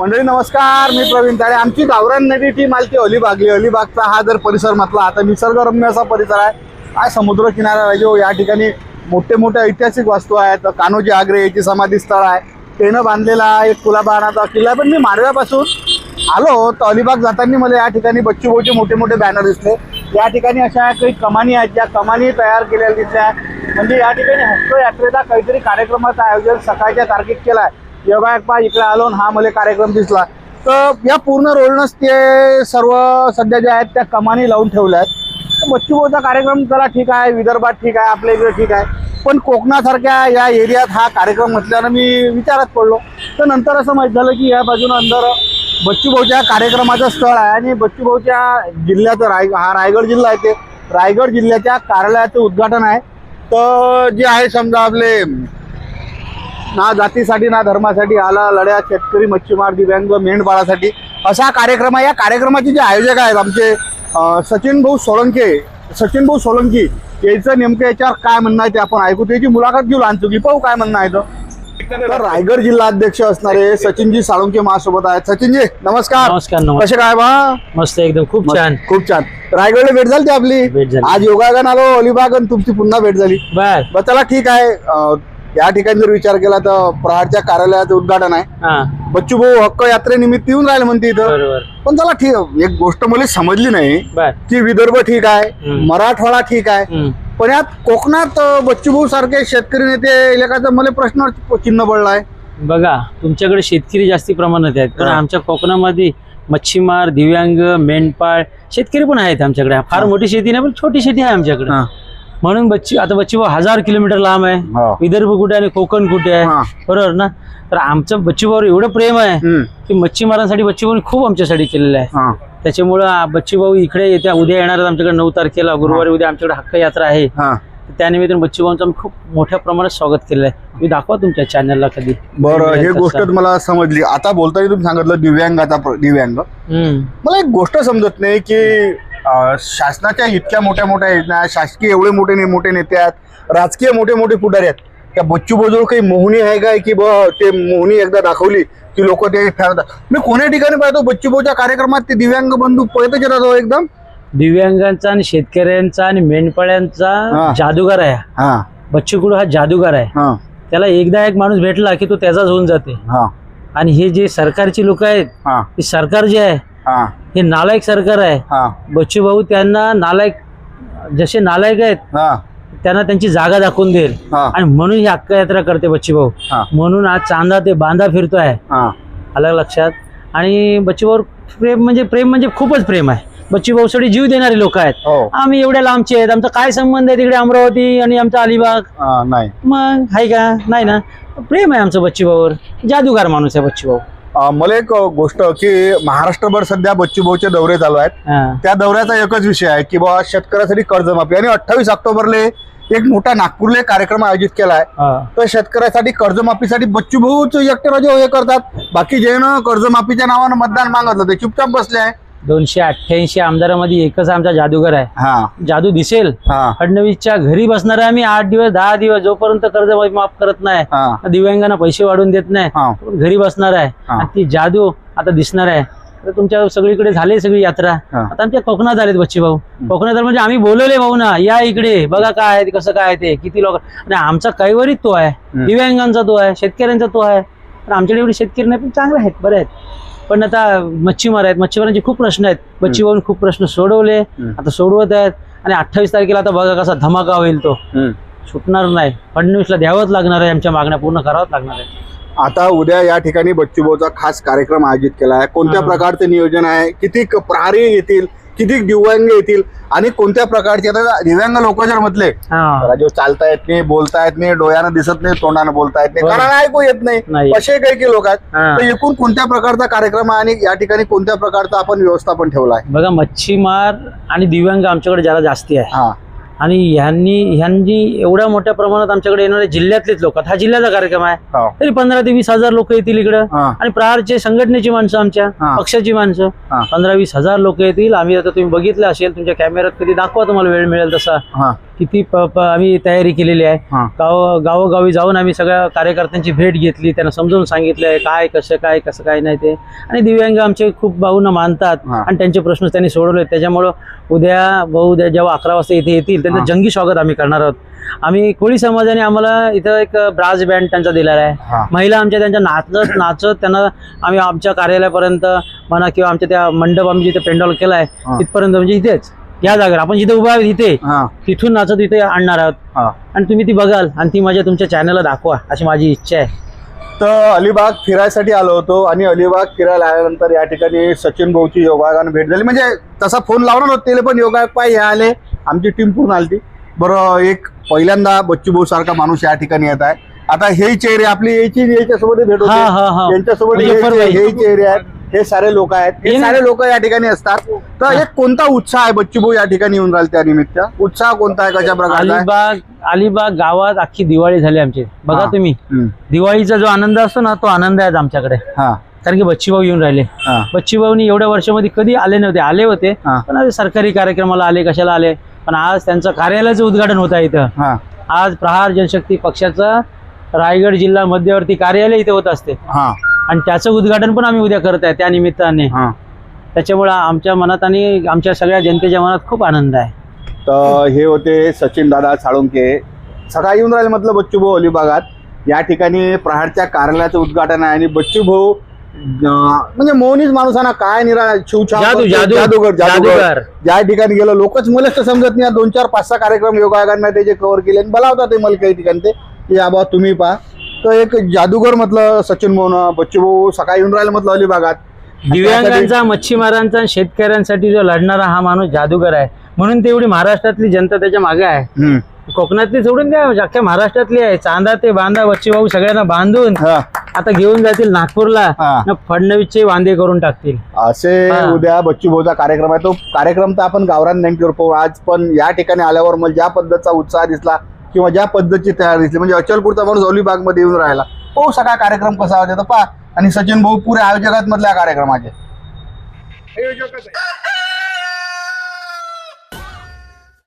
मंडळी नमस्कार मी प्रवीण ताळे. आमची गावरान नदी टीम आलती अलिबागली. अलिबागचा हा जर परिसर म्हटला आता निसर्गरम्य असा परिसर आहे. काय समुद्र किनारा आहे जो हो, या ठिकाणी मोठे मोठे ऐतिहासिक वास्तू आहेत. कान्होजी आग्रे याची समाधी स्थळ आहे. तेनं बांधलेला एक कुलाबाणाचा किल्ला पण मी माडव्यापासून आलो तर अलिबाग जाताना मला या ठिकाणी बच्चूभाऊचे मोठे मोठे बॅनर दिसले. या ठिकाणी अशा काही कमानी आहेत. ज्या कमानी तयार केलेल्या दिसल्या. म्हणजे या ठिकाणी हस्त यात्रेचा काहीतरी कार्यक्रमाचं आयोजन सकाळच्या तारखेत केलं आहे. योगा पा इकडे आलो हा मला कार्यक्रम दिसला. तर या पूर्ण रोडनंच ते सर्व सध्या जे आहेत त्या कमानी लावून ठेवल्या आहेत. तर बच्चूभाऊचा कार्यक्रम चला ठीक आहे विदर्भात ठीक आहे आपल्या इकडे ठीक आहे. पण कोकणासारख्या या एरियात हा कार्यक्रम म्हटल्यानं मी विचारात पडलो. तर नंतर असं माहीत झालं की या बाजूनं अंदर बच्चूभाऊच्या कार्यक्रमाचं स्थळ आहे आणि बच्चूभाऊच्या जिल्ह्याचं राय हा रायगड जिल्हा आहे ते. रायगड जिल्ह्याच्या कार्यालयाचं उद्घाटन आहे. तर जे आहे समजा आपले ना जातीसाठी ना धर्मासाठी आला लढ्या शेतकरी मच्छीमार दिव्यांग मेंढपाळासाठी. असा कार्यक्रम आहे या कार्यक्रमाचे जे आयोजक आहेत आमचे सचिन भाऊ सोळंके सचिन भाऊ सोळंकी याचं नेमकं याच्यावर काय म्हणणं आहे ते आपण ऐकू. त्याची मुलाखत घेऊ लहानचुकी. पाहू काय म्हणणं आहे तर रायगड जिल्हा अध्यक्ष असणारे सचिनजी साळुंके माझ्यासोबत आहेत. सचिनजी नमस्कार. नमस्कार कसे काय बा? मस्त एकदम. खूप छान. खूप छान. रायगडला भेट झाली ती आपली. आज योगागन आलो अलिबाग आणि तुमची पुन्हा भेट झाली. बर. चला ठीक आहे. या ठिकाणी जर विचार केला तर प्रहारच्या कार्यालयाचं उद्घाटन आहे हा बच्चू भाऊ हक्क यात्रेनिमित्त येऊन राहिले म्हणते इथं पण चला ठीक एक गोष्ट मला समजली नाही की विदर्भ ठीक आहे. मराठवाडा ठीक आहे. पण यात कोकणात बच्चू भाऊ सारखे शेतकरी नेते इलाकाचा मला प्रश्न चिन्ह पडलाय बघा तुमच्याकडे शेतकरी जास्ती प्रमाणात आहेत पण. आमच्या कोकणामध्ये मच्छीमार दिव्यांग मेंढपाळ शेतकरी पण आहेत आमच्याकडे फार. मोठी शेती नाही पण छोटी शेती आहे आमच्याकडे हा. म्हणून बच्ची आता बच्ची भाऊ हजार किलोमीटर लांब आहे हा. विदर्भ कुठे आणि कोकण कुठे आहे. बरोबर ना तर आमचं बच्चूभाऊवर एवढं प्रेम आहे हम्म. की मच्छीमारांसाठी बच्चूभाऊनी खूप आमच्यासाठी केलेलं आहे हा. त्याच्यामुळं बच्चूभाऊ इकडे येत्या उद्या येणार आहेत आमच्याकडे नऊ तारखेला गुरुवारी उद्या आमच्याकडे हक्क यात्रा आहे हा. तर त्यानिमित्तानं बच्चूभाऊंचं आम्ही खूप मोठ्या प्रमाणात स्वागत केलेलं आहे तुम्ही दाखवा तुमच्या चॅनलला कधी बरं हे? गोष्ट मला समजली आता बोलताना तुम्ही सांगितलं दिव्यांगाचा प्र- दिव्यांग हम्म. मला एक गोष्ट समजत नाही की शासनाच्या इतक्या मोठ्या मोठ्या योजना शासकीय एवढे मोठे ने- मोठे नेते आहेत. राजकीय मोठे मोठे पुढारी आहेत. त्या बच्चू बाजूला काही मोहनी आहे काय की ब ते मोहनी एकदा दाखवली की लोक ते ठेवतात मी कोण्या ठिकाणी पाहतो बच्चू भाऊच्या कार्यक्रमात ते दिव्यांग बंधू पळतच येतात हो एकदम? दिव्यांगांचा आणि शेतकऱ्यांचा आणि मेंढपाळ्यांचा. जादूगार आहे हा. बच्चूकडू हा जादूगार आहे. त्याला एकदा एक माणूस भेटला की तो त्याचाच होऊन जाते. आणि हे जे सरकारची लोक आहेत सरकार जे आहे हा. नालायक सरकार आहे. हा. बच्चू भाऊ त्यांना नालायक जसे नालायक आहेत हा. त्यांना त्यांची जागा दाखवून देईल. आणि म्हणून ही हक्क यात्रा करते बच्ची भाऊ. म्हणून आज चांदा ते बांधा फिरतोय. हा. आलं लक्षात. आणि बच्चूभाऊ प्रेम म्हणजे प्रेम म्हणजे खूपच प्रेम आहे. बच्चू भाऊसाठी जीव देणारे लोक आहेत. हो. आम्ही एवढ्या लांबचे आहेत. आमचा काय संबंध आहे तिकडे अमरावती आणि आमचा अलिबाग? नाही. मग आहे का? नाही ना? प्रेम आहे आमचं बच्चू भाऊवर. जादूगार माणूस आहे बच्चू भाऊ. मला एक गोष्ट की महाराष्ट्रभर सध्या बच्चू भाऊचे दौरे चालू आहेत. त्या दौऱ्याचा एकच विषय आहे की बाबा शेतकऱ्यासाठी कर्जमाफी. आणि अठ्ठावीस ऑक्टोबरले एक मोठा नागपूरला कार्यक्रम आयोजित केला आहे हा. तर शेतकऱ्यासाठी कर्जमाफीसाठी बच्चू भाऊच एकटे राजे हे करतात. बाकी जे कर्जमाफीच्या नावानं मतदान मागतलं ते चुपचाप बसले आहे. दोनशे अठ्ठ्याऐंशी आमदारामध्ये एकच आमचा जादूगार आहे. हा. जादू दिसेल. हा. फडणवीसच्या घरी बसणार आहे आम्ही आठ दिवस दहा दिवस जोपर्यंत कर्ज माफ करत नाही हा. दिव्यांगांना पैसे वाढवून देत नाही हा. घरी बसणार आहे. हा. आणि ती जादू आता दिसणार आहे. तर तुमच्या सगळीकडे झाली सगळी यात्रा. हा. आता आमच्या कोकणात आलेत बच्चे भाऊ. कोकणात आले म्हणजे आम्ही बोलवले भाऊ ना या इकडे बघा काय आहे ते, कसं काय आहे ते किती लोक आणि आमचा कैवरीत तो आहे. हम्म. दिव्यांगांचा तो आहे शेतकऱ्यांचा तो आहे. पण आमच्याकडे एवढे शेतकरी नाही पण चांगले आहेत बरे आहेत. पण आता मच्छीमार आहेत. मच्छीमारांचे खूप प्रश्न आहेत. भाऊन खूप प्रश्न सोडवले. आता सोडवत आहेत. आणि अठ्ठावीस तारखेला आता बघा कसा धमाका होईल तो. सुटणार नाही. फडणवीसला द्यावंच लागणार आहे. आमच्या मागण्या पूर्ण करावंच लागणार आहे. आता उद्या या ठिकाणी बच्चू भाऊचा खास कार्यक्रम आयोजित केला आहे. कोणत्या. प्रकारचे नियोजन आहे? किती प्रहरी येतील? किती दिव्यांग येतील आणि कोणत्या प्रकारचे? आता दिव्यांग लोक जर म्हटले हा. राजू चालता येत नाही बोलता येत नाही डोळ्यानं दिसत नाही तोंडानं बोलता येत नाही. कारण ऐकू येत नाही. नाही. असे काही काही लोक आहेत. हा. तर एकूण कोणत्या प्रकारचा कार्यक्रम आहे आणि या ठिकाणी कोणत्या प्रकारचा आपण व्यवस्थापन ठेवला आहे? बघा मच्छीमार आणि दिव्यांग आमच्याकडे जरा जास्ती आहे. हा. आणि ह्यांनी ह्यांनी एवढ्या मोठ्या प्रमाणात आमच्याकडे येणारे जिल्ह्यातलेच लोक हा जिल्ह्याचा कार्यक्रम आहे हो. तरी पंधरा ते वीस हजार लोक येतील इकडं. आणि प्रहारचे संघटनेची माणसं आमच्या. पक्षाची माणसं. पंधरा वीस हजार लोक येतील आम्ही आता तुम्ही बघितलं असेल तुमच्या कॅमेऱ्यात कधी दाखवा तुम्हाला वेळ मिळेल तसा किती प- प- आम्ही तयारी केलेली आहे. हा. गाव गावोगावी जाऊन आम्ही सगळ्या कार्यकर्त्यांची भेट घेतली त्यांना समजावून सांगितलं आहे काय कसं काय कसं काय नाही ते. आणि दिव्यांग आमचे खूप भाऊंना मानतात हा. आणि त्यांचे प्रश्न त्यांनी सोडवले. त्याच्यामुळं उद्या भाऊ उद्या जेव्हा अकरा वाजता इथे येतील त्यांचं हा. जंगी स्वागत आम्ही करणार आहोत. आम्ही कोळी समाजाने आम्हाला इथं एक ब्रास बँड त्यांचा दिलेला आहे. हा. महिला आमच्या त्यांच्या नाचत नाचत त्यांना आम्ही आमच्या कार्यालयापर्यंत म्हणा किंवा आमच्या त्या मंडप आम्ही जिथे पेंडॉल केलाय हा. तिथपर्यंत म्हणजे इथेच. या जागेवर. आपण जिथे उभा इथे हा. तिथून नाचत इथे आणणार आहोत. हा. आणि तुम्ही ती बघाल आणि ती माझ्या तुमच्या चॅनलला दाखवा अशी माझी इच्छा आहे. तर अलिबाग फिरायसाठी आलो होतो आणि अलिबाग फिरायला आल्यानंतर या ठिकाणी सचिन भाऊची योगायोगानं भेट झाली. म्हणजे तसा फोन लावणार होते पण योगायोग पाय हे आले. आमची टीम पूर्ण आली. बरं एक पहिल्यांदा बच्चू भाऊ सारखा माणूस या ठिकाणी येत आहे. आता हे चेहरे आपली याची याच्यासोबत भेट हा होते. हा हा यांच्यासोबत म्हणजे हे. हे चेहरे आहेत. हे सारे लोक आहेत. हे हे सारे लोक या ठिकाणी असतात. तर एक कोणता उत्साह आहे बच्चू भाऊ या ठिकाणी येऊन राहिले त्या निमित्त? उत्साह कोणता आहे? कशा प्रकारचा? अलिबाग अलिबाग गावात अख्खी दिवाळी झाली आमची. बघा हा. तुम्ही. दिवाळीचा जो आनंद असतो ना तो आनंद आहे आमच्याकडे. हा. कारण की बच्चीभाऊ येऊन राहिले. हा. बच्चीभाऊनी एवढ्या वर्षामध्ये कधी आले नव्हते. आले होते हा. पण आज सरकारी कार्यक्रमाला आले कशाला आले? पण आज त्यांचं कार्यालयाचं उद्घाटन होत आहे इथं. हा. आज प्रहार जनशक्ती पक्षाचं रायगड जिल्हा मध्यवर्ती कार्यालय इथे होत असते. हा. आणि त्याचं उद्घाटन पण आम्ही उद्या करत आहे त्या निमित्ताने. हा. त्याच्यामुळं आमच्या मनात आणि आमच्या सगळ्या जनतेच्या मनात खूप आनंद आहे. तर हे होते सचिन दादा साळुंके. सकाळी येऊन राहिले म्हटलं बच्चू भाऊ अलिबागात. या ठिकाणी प्रहारच्या कार्यालयाचं उद्घाटन आहे आणि बच्चू भाऊ म्हणजे मौनीच माणूसाना काय निरा जादूगर जादूगर. ज्या ठिकाणी गेलो लोकच मलाच तर समजत नाही. दोन चार पाच सहा कार्यक्रम योगायोगांना त्याचे कव्हर केले आणि बोलावतात ते मला काही ठिकाणी ते की या बा तुम्ही पहा. तर एक जादूगर म्हटलं सचिन भाऊ बच्चू भाऊ सकाळी येऊन राहिले म्हटलं अलिबागात दिव्यांगांचा मच्छीमारांचा आणि शेतकऱ्यांसाठी जो लढणारा हा माणूस जादूगर आहे. म्हणून तेवढी महाराष्ट्रातली जनता त्याच्यामागे आहे. कोकणातली सोडून द्या अख्ख्या महाराष्ट्रातली आहे. चांदा ते बांधा बच्ची भाऊ सगळ्यांना बांधून आता घेऊन जातील नागपूरला. फडणवीसचे वांदे करून टाकतील. असे. उद्या बच्चू भाऊचा कार्यक्रम आहे. तो कार्यक्रम तर आपण गावरान पाहू आज पण या ठिकाणी आल्यावर मला ज्या पद्धतीचा उत्साह दिसला किंवा ज्या पद्धतीची तयारी दिसली म्हणजे अचलपूरचा माणूस अलिबागमध्ये येऊन राहिला. हो सगळा कार्यक्रम कसा होता तर पहा. आणि सचिन भाऊ पुरे आयोजकात मधल्या कार्यक्रमाचे